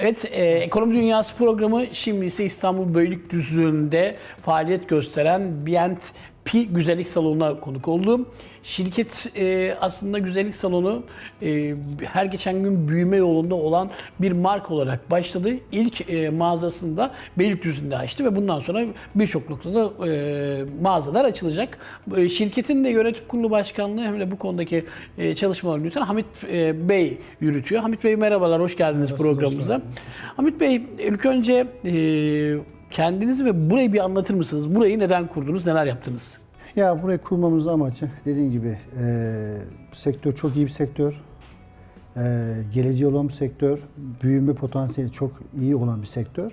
Evet, e, Ekonomi Dünyası programı şimdi ise İstanbul Beylikdüzü'nde faaliyet gösteren Bient Pi Güzellik Salonu'na konuk oldum. Şirket e, aslında güzellik salonu e, her geçen gün büyüme yolunda olan bir marka olarak başladı. İlk e, mağazasında Beylikdüzü'nde açtı ve bundan sonra birçok noktada e, mağazalar açılacak. E, şirketin de yönetim kurulu başkanlığı hem de bu konudaki e, çalışmalarını yürüten Hamit e, Bey yürütüyor. Hamit Bey merhabalar, hoş geldiniz programımıza. Hamit Bey ilk önce e, kendinizi ve burayı bir anlatır mısınız? Burayı neden kurdunuz, neler yaptınız? Ya burayı kurmamızın amacı dediğim gibi e, sektör çok iyi bir sektör. E, geleceği olan bir sektör. Büyüme potansiyeli çok iyi olan bir sektör.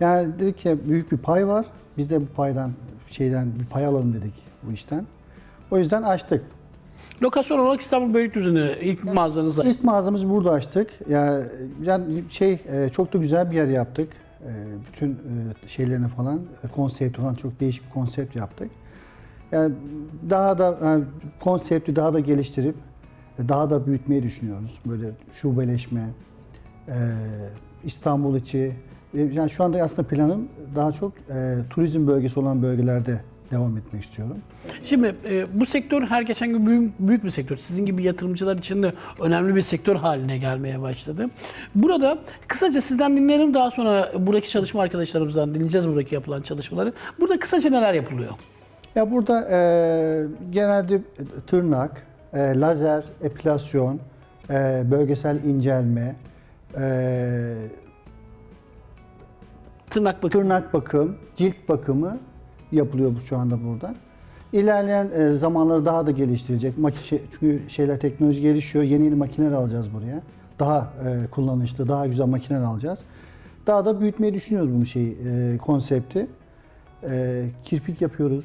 Yani dedik ki büyük bir pay var. Biz de bu paydan şeyden bir pay alalım dedik bu işten. O yüzden açtık. Lokasyon olarak İstanbul Beylikdüzü'nü ilk mağazanızı İlk mağazamızı burada açtık. Yani, yani şey e, çok da güzel bir yer yaptık. E, bütün e, şeylerini falan e, konsept olan çok değişik bir konsept yaptık. Yani daha da yani konsepti daha da geliştirip daha da büyütmeyi düşünüyoruz. Böyle şubeleşme, İstanbul içi. Yani şu anda aslında planım daha çok turizm bölgesi olan bölgelerde devam etmek istiyorum. Şimdi e, bu sektör her geçen gün büyük, büyük bir sektör. Sizin gibi yatırımcılar için de önemli bir sektör haline gelmeye başladı. Burada kısaca sizden dinleyelim daha sonra buradaki çalışma arkadaşlarımızdan dinleyeceğiz buradaki yapılan çalışmaları. Burada kısaca neler yapılıyor? Ya burada e, genelde tırnak, e, lazer, epilasyon, e, bölgesel incelme, e, Tırnak bakım. tırnak bakım, cilt bakımı yapılıyor bu şu anda burada. İlerleyen e, zamanları daha da geliştirecek. Maki- şey- çünkü şeyler teknoloji gelişiyor. Yeni yeni makineler alacağız buraya. Daha e, kullanışlı, daha güzel makineler alacağız. Daha da büyütmeyi düşünüyoruz bu şeyi, e, konsepti. E, kirpik yapıyoruz.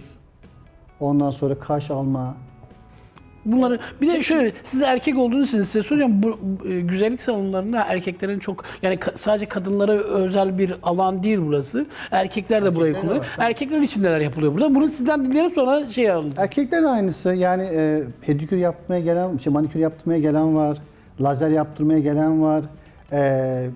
Ondan sonra kaş alma, Bunları bir de şöyle siz erkek olduğunuz için size soracağım bu e, güzellik salonlarında erkeklerin çok yani ka- sadece kadınlara özel bir alan değil burası. Erkekler de burayı de kullanıyor. var. Erkekler için neler yapılıyor burada? Bunu sizden dinleyelim sonra şey alalım. Erkekler de aynısı. Yani e, pedikür yaptırmaya gelen, şey manikür yaptırmaya gelen var. Lazer yaptırmaya gelen var. E,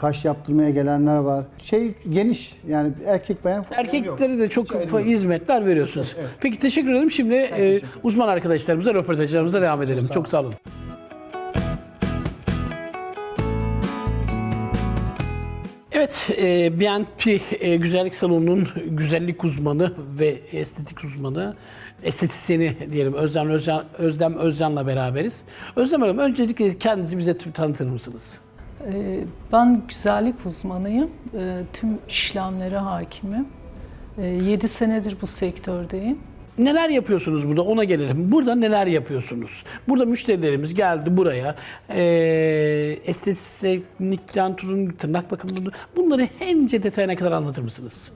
kaş yaptırmaya gelenler var. Şey geniş. Yani erkek bayan. Erkeklere de çok fa- hizmetler veriyorsunuz. Peki teşekkür ederim. Şimdi e, uzman arkadaşlarımıza, röportajlarımıza devam edelim. Çok sağ olun. Evet, e, BNP e, Güzellik Salonu'nun güzellik uzmanı ve estetik uzmanı, estetisyeni diyelim Özlem Özcan, Özlem Özcan'la beraberiz. Özlem Hanım öncelikle kendinizi bize tanıtır mısınız? Ee, Ben güzellik uzmanıyım. Ee, Tüm işlemlere hakimim. 7 senedir bu sektördeyim. Neler yapıyorsunuz burada? Ona gelelim. Burada neler yapıyorsunuz? Burada müşterilerimiz geldi buraya. Ee, estetikten tutun, tırnak bakımından bunları hence detayına kadar anlatır mısınız?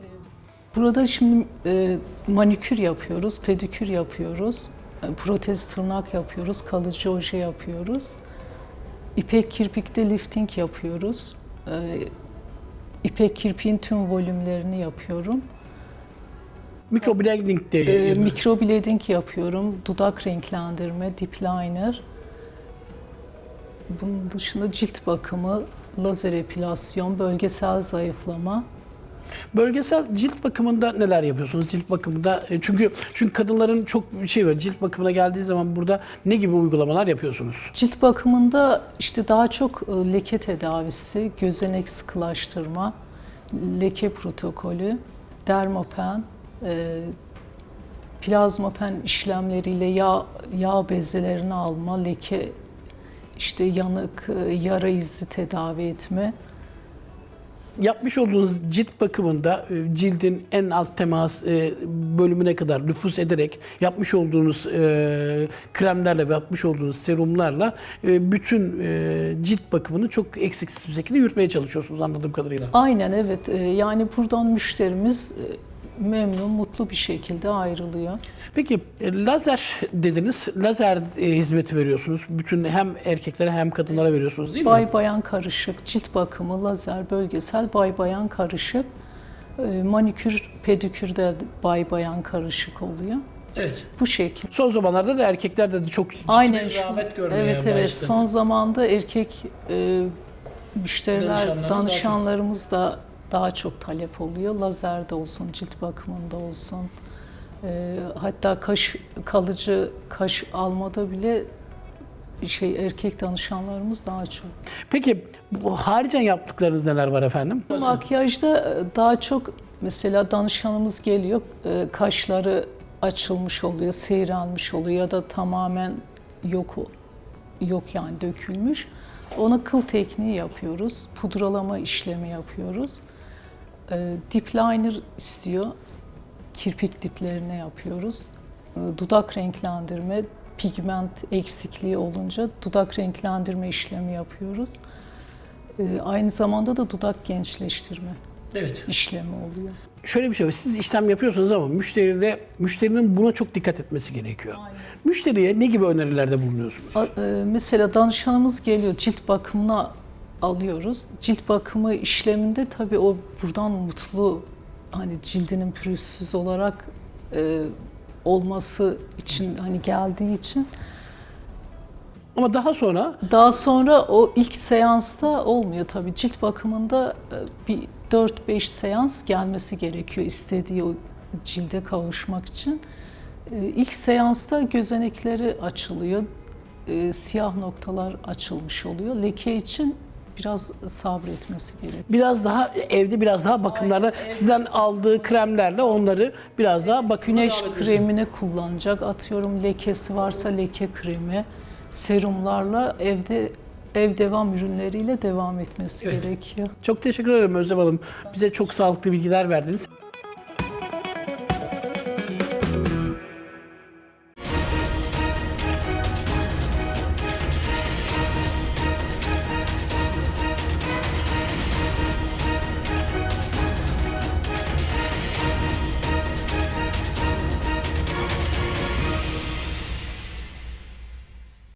Burada şimdi e, manikür yapıyoruz, pedikür yapıyoruz, e, protez tırnak yapıyoruz, kalıcı oje yapıyoruz. İpek kirpikte lifting yapıyoruz. E, İpek kirpiğin tüm volümlerini yapıyorum. Microblading de E, Microblading yapıyorum, dudak renklendirme, dip liner. Bunun dışında cilt bakımı, lazer epilasyon, bölgesel zayıflama. Bölgesel cilt bakımında neler yapıyorsunuz? Cilt bakımında e, çünkü çünkü kadınların çok şey var. Cilt bakımına geldiği zaman burada ne gibi uygulamalar yapıyorsunuz? Cilt bakımında işte daha çok e, leke tedavisi, gözenek sıkılaştırma, leke protokolü, dermopen, e, plazmapen işlemleriyle yağ, yağ bezelerini alma, leke, işte yanık, e, yara izi tedavi etme. Yapmış olduğunuz cilt bakımında e, cildin en alt temas e, bölümüne kadar nüfus ederek yapmış olduğunuz e, kremlerle ve yapmış olduğunuz serumlarla bütün cilt bakımını çok eksiksiz bir şekilde yürütmeye çalışıyorsunuz anladığım kadarıyla. Aynen evet. Yani buradan müşterimiz memnun, mutlu bir şekilde ayrılıyor. Peki e, lazer dediniz. Lazer e, hizmeti veriyorsunuz. Bütün hem erkeklere hem kadınlara veriyorsunuz değil mi? Bay bayan karışık, cilt bakımı, lazer, bölgesel bay bayan karışık. E, Manikür, pedikür de bay bayan karışık oluyor. Evet. Bu şekil. Son zamanlarda da erkekler de çok ciddi Aynen bir rağbet görmeye Evet başladı. evet son zamanda erkek e, müşteriler, danışanlarımız da daha çok talep oluyor. Lazerde olsun, cilt bakımında olsun. Ee, hatta kaş kalıcı kaş almada bile şey erkek danışanlarımız daha çok. Peki bu haricen yaptıklarınız neler var efendim? Makyajda e, daha çok mesela danışanımız geliyor, e, kaşları açılmış oluyor, seyrelmiş oluyor ya da tamamen yok yok yani dökülmüş. Ona kıl tekniği yapıyoruz, pudralama işlemi yapıyoruz. E, Dip liner istiyor, kirpik diplerine yapıyoruz. E, Dudak renklendirme, pigment eksikliği olunca dudak renklendirme işlemi yapıyoruz. E, Aynı zamanda da dudak gençleştirme Evet. işlemi oluyor. Şöyle bir şey var. Siz işlem yapıyorsunuz ama müşteride müşterinin buna çok dikkat etmesi gerekiyor. Müşteriye ne gibi önerilerde bulunuyorsunuz? A- e, Mesela danışanımız geliyor, cilt bakımına alıyoruz. Cilt bakımı işleminde tabii o buradan mutlu, hani cildinin pürüzsüz olarak e, olması için hani geldiği için Ama daha sonra daha sonra o ilk seansta olmuyor tabii. Cilt bakımında e, bir 4-5 seans gelmesi gerekiyor istediği o cilde kavuşmak için. E, İlk seansta gözenekleri açılıyor. e, Siyah noktalar açılmış oluyor. Leke için biraz sabretmesi gerekiyor. biraz daha evde biraz daha bakımlarla sizden aldığı kremlerle onları biraz daha bakıma Güneş kremini kullanacak. Atıyorum lekesi varsa leke kremi, serumlarla evde ev devam ürünleriyle devam etmesi Evet. gerekiyor. Çok teşekkür ederim Özlem Hanım. Bize çok sağlıklı bilgiler verdiniz.